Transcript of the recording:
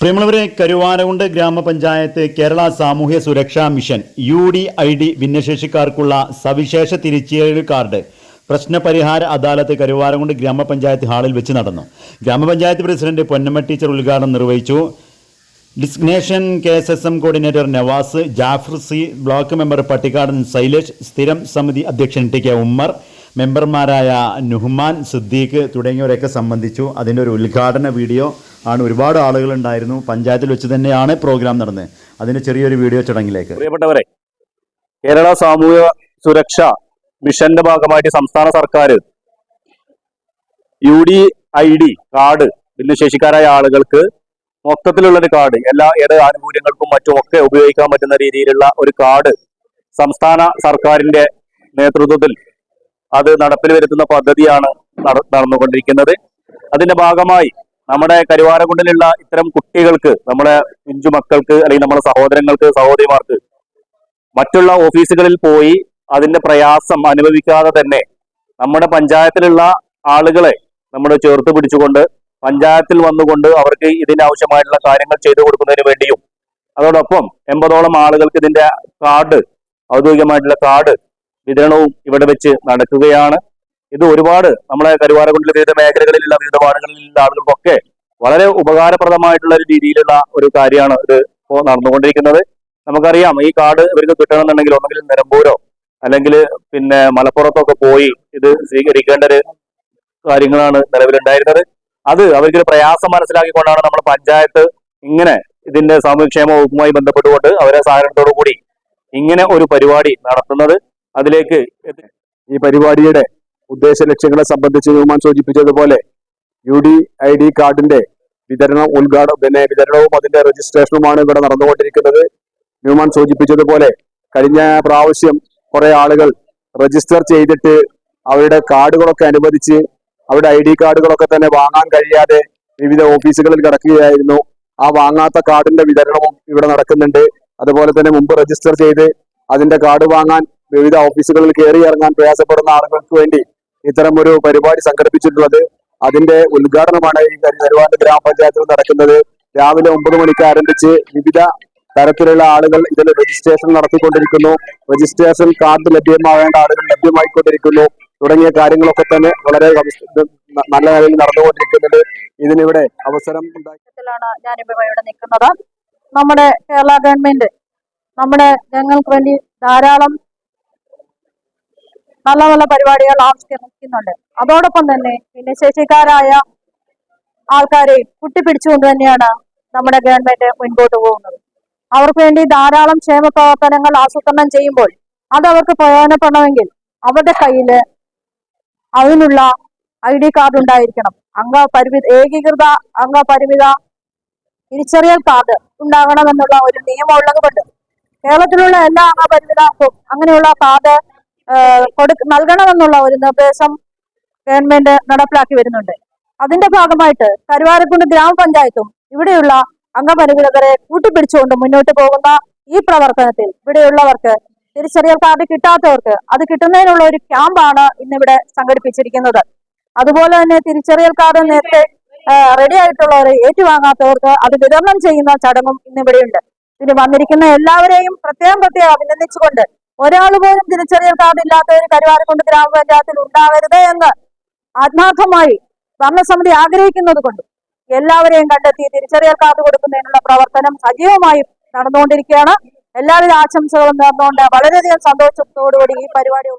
പ്രിയമുള്ളവരെ കരുവാരകുണ്ട് ഗ്രാമപഞ്ചായത്ത് കേരള സാമൂഹ്യ സുരക്ഷാ mission U D I D ഭിന്നശേഷിക്കാർക്കുള്ള സവിശേഷ തിരിച്ചറിയൽ കാർഡ് പ്രശ്നപരിഹാര അദാലത്ത് കരുവാരകുണ്ട് ഗ്രാമപഞ്ചായത്ത് ഹാളിൽ വെച്ച് നടന്നു. ഗ്രാമപഞ്ചായത്ത് പ്രസിഡന്റ് പൊന്നമ്മ ടീച്ചർ ഉദ്ഘാടനം നിർവഹിച്ചു. ഡിസ്ഗ്നേഷൻ K S S M coordinator Navas Jafar C block member Pattikkadan Shailesh സ്ഥിരം സമിതി അധ്യക്ഷൻ ടി കെ ഉമ്മർ മെമ്പർമാരായ നുഹ്മാൻ സിദ്ദീഖ് തുടങ്ങിയവരൊക്കെ സംബന്ധിച്ചു. അതിന്റെ ഒരു ഉദ്ഘാടന വീഡിയോ ആണ് ഒരുപാട് ആളുകളുണ്ടായിരുന്നു പഞ്ചായത്തിൽ വെച്ച് തന്നെയാണ് പ്രോഗ്രാം നടന്നത്. അതിന്റെ ചെറിയൊരു വീഡിയോ ചടങ്ങിലേക്ക്. പ്രിയപ്പെട്ടവരെ കേരള സാമൂഹ്യ സുരക്ഷ മിഷന്റെ ഭാഗമായിട്ട് സംസ്ഥാന സർക്കാർ U D I D card ഭിന്നശേഷിക്കാരായ ആളുകൾക്ക് മൊത്തത്തിലുള്ള ഒരു കാർഡ് എല്ലാ ഏത് ആനുകൂല്യങ്ങൾക്കും മറ്റും ഒക്കെ ഉപയോഗിക്കാൻ പറ്റുന്ന രീതിയിലുള്ള ഒരു കാർഡ് സംസ്ഥാന സർക്കാരിന്റെ നേതൃത്വത്തിൽ അത് നടപ്പിൽ വരുത്തുന്ന പദ്ധതിയാണ് നടന്നുകൊണ്ടിരിക്കുന്നത്. അതിന്റെ ഭാഗമായി നമ്മുടെ കരുവാരക്കുണ്ടിലുള്ള ഇത്തരം കുട്ടികൾക്ക് നമ്മുടെ പിഞ്ചു മക്കൾക്ക് അല്ലെങ്കിൽ നമ്മുടെ സഹോദരങ്ങൾക്ക് സഹോദരിമാർക്ക് മറ്റുള്ള ഓഫീസുകളിൽ പോയി അതിന്റെ പ്രയാസം അനുഭവിക്കാതെ തന്നെ നമ്മുടെ പഞ്ചായത്തിലുള്ള ആളുകളെ നമ്മൾ ചേർത്ത് പിടിച്ചുകൊണ്ട് പഞ്ചായത്തിൽ വന്നുകൊണ്ട് അവർക്ക് ഇതിന്റെ ആവശ്യമായിട്ടുള്ള കാര്യങ്ങൾ ചെയ്തു കൊടുക്കുന്നതിന് വേണ്ടിയും അതോടൊപ്പം എൺപതോളം ആളുകൾക്ക് ഇതിന്റെ കാർഡ് ഔദ്യോഗികമായിട്ടുള്ള കാർഡ് വിതരണവും ഇവിടെ വെച്ച് നടക്കുകയാണ്. ഇത് ഒരുപാട് നമ്മളെ കരുവാരക്കുണ്ടിലെ വിവിധ മേഖലകളിലുള്ള വിവിധ വാർഡുകളിലുള്ള ആളുകൾക്കൊക്കെ വളരെ ഉപകാരപ്രദമായിട്ടുള്ള ഒരു രീതിയിലുള്ള ഒരു കാര്യമാണ് ഇത് ഇപ്പോൾ നടന്നുകൊണ്ടിരിക്കുന്നത്. നമുക്കറിയാം ഈ കാർഡ് ഇവർക്ക് കിട്ടണമെന്നുണ്ടെങ്കിൽ ഒന്നെങ്കിൽ നിലമ്പൂരോ അല്ലെങ്കിൽ പിന്നെ മലപ്പുറത്തൊക്കെ പോയി ഇത് സ്വീകരിക്കേണ്ട ഒരു കാര്യങ്ങളാണ് നിലവിലുണ്ടായിരുന്നത്. അത് അവർക്ക് പ്രയാസം മനസ്സിലാക്കിക്കൊണ്ടാണ് നമ്മൾ പഞ്ചായത്ത് ഇങ്ങനെ ഇതിന്റെ സാമൂഹ്യക്ഷേമ വകുപ്പുമായി ബന്ധപ്പെട്ടുകൊണ്ട് അവരെ സഹകരണത്തോടു കൂടി ഇങ്ങനെ ഒരു പരിപാടി നടത്തുന്നത്. അതിലേക്ക് ഈ പരിപാടിയുടെ ഉദ്ദേശ ലക്ഷ്യങ്ങളെ സംബന്ധിച്ച് ന്യൂമാൻ സൂചിപ്പിച്ചതുപോലെ യു ഡി ഐ ഡി കാർഡിന്റെ വിതരണം ഉദ്ഘാടനം പിന്നെ വിതരണവും അതിന്റെ രജിസ്ട്രേഷനുമാണ് ഇവിടെ നടന്നുകൊണ്ടിരിക്കുന്നത്. ന്യൂമാൻ സൂചിപ്പിച്ചതുപോലെ കഴിഞ്ഞ പ്രാവശ്യം കുറെ ആളുകൾ രജിസ്റ്റർ ചെയ്തിട്ട് അവരുടെ കാർഡുകളൊക്കെ അനുവദിച്ച് അവരുടെ ഐ ഡി കാർഡുകളൊക്കെ തന്നെ വാങ്ങാൻ കഴിയാതെ വിവിധ ഓഫീസുകളിൽ കിടക്കുകയായിരുന്നു. ആ വാങ്ങാത്ത കാർഡിന്റെ വിതരണവും ഇവിടെ നടക്കുന്നുണ്ട്. അതുപോലെ തന്നെ മുമ്പ് രജിസ്റ്റർ ചെയ്ത് അതിന്റെ കാർഡ് വാങ്ങാൻ വിവിധ ഓഫീസുകളിൽ കയറി ഇറങ്ങാൻ പ്രയാസപ്പെടുന്ന ആളുകൾക്ക് വേണ്ടി ഇത്തരം ഒരു പരിപാടി സംഘടിപ്പിച്ചിട്ടുള്ളത് അതിന്റെ ഉദ്ഘാടനമാണ് ഈ കരുവാണ്ട് ഗ്രാമപഞ്ചായത്തിൽ നടക്കുന്നത്. രാവിലെ ഒമ്പത് മണിക്ക് ആരംഭിച്ച് വിവിധ തരത്തിലുള്ള ആളുകൾ ഇതിൽ രജിസ്ട്രേഷൻ നടത്തിക്കൊണ്ടിരിക്കുന്നു. രജിസ്ട്രേഷൻ കാർഡ് ലഭ്യമാവേണ്ട ആളുകൾ ലഭ്യമായിക്കൊണ്ടിരിക്കുന്നു. തുടങ്ങിയ കാര്യങ്ങളൊക്കെ തന്നെ വളരെ നല്ല നിലയിൽ നടന്നുകൊണ്ടിരിക്കുന്നുണ്ട്. ഇതിനിവിടെ അവസരം നിൽക്കുന്നത്. നമ്മുടെ കേരള ഗവൺമെന്റ് നമ്മുടെ ജനങ്ങൾക്ക് വേണ്ടി ധാരാളം നല്ല നല്ല പരിപാടികൾ ആവിഷ്കരിക്കുന്നുണ്ട്. അതോടൊപ്പം തന്നെ ഭിന്നശേഷിക്കാരായ ആൾക്കാരെ കുട്ടിപ്പിടിച്ചുകൊണ്ട് തന്നെയാണ് നമ്മുടെ ഗവൺമെന്റ് മുൻപോട്ട് പോകുന്നത്. അവർക്ക് വേണ്ടി ധാരാളം ക്ഷേമ പ്രവർത്തനങ്ങൾ ആസൂത്രണം ചെയ്യുമ്പോൾ അത് അവർക്ക് പ്രയോജനപ്പെടണമെങ്കിൽ അവരുടെ കയ്യിൽ അതിനുള്ള ഐ ഡി കാർഡ് ഉണ്ടായിരിക്കണം. അംഗപരിമിത ഏകീകൃത അംഗപരിമിത തിരിച്ചറിയൽ കാർഡ് ഉണ്ടാകണമെന്നുള്ള ഒരു നിയമം ഉള്ളത് കൊണ്ട് കേരളത്തിലുള്ള എല്ലാ അംഗപരിമിതർക്കും അങ്ങനെയുള്ള കാർഡ് നൽകണമെന്നുള്ള ഒരു നിർദ്ദേശം ഗവൺമെന്റ് നടപ്പിലാക്കി വരുന്നുണ്ട്. അതിന്റെ ഭാഗമായിട്ട് കരുവാരക്കുണ്ട് ഗ്രാമപഞ്ചായത്തും ഇവിടെയുള്ള അംഗപരിമിതരെ കൂട്ടിപ്പിടിച്ചുകൊണ്ട് മുന്നോട്ട് പോകുന്ന ഈ പ്രവർത്തനത്തിൽ ഇവിടെയുള്ളവർക്ക് തിരിച്ചറിയൽ കാർഡ് കിട്ടാത്തവർക്ക് അത് കിട്ടുന്നതിനുള്ള ഒരു ക്യാമ്പാണ് ഇന്നിവിടെ സംഘടിപ്പിച്ചിരിക്കുന്നത്. അതുപോലെ തന്നെ തിരിച്ചറിയൽ കാർഡ് നേരത്തെ റെഡി ആയിട്ടുള്ളവരെ ഏറ്റുവാങ്ങാത്തവർക്ക് അത് വിതരണം ചെയ്യുന്ന ചടങ്ങും ഇന്നിവിടെയുണ്ട്. ഇതിന് വന്നിരിക്കുന്ന എല്ലാവരെയും പ്രത്യേകം പ്രത്യേകം അഭിനന്ദിച്ചുകൊണ്ട് ഒരാൾ പോലും തിരിച്ചറിയൽ കാർഡ് ഇല്ലാത്തവർ കൊണ്ട് ഗ്രാമപഞ്ചായത്തിൽ ഉണ്ടാവരുത് എന്ന് ആത്മാർത്ഥമായി ഭരണസമിതി ആഗ്രഹിക്കുന്നത് കൊണ്ട് എല്ലാവരെയും കണ്ടെത്തി തിരിച്ചറിയൽ കാർഡ് കൊടുക്കുന്നതിനുള്ള പ്രവർത്തനം സജീവമായി നടന്നുകൊണ്ടിരിക്കുകയാണ്. എല്ലാവിധ ആശംസകളും നേർന്നുകൊണ്ട് വളരെയധികം സന്തോഷത്തോടുകൂടി ഈ പരിപാടി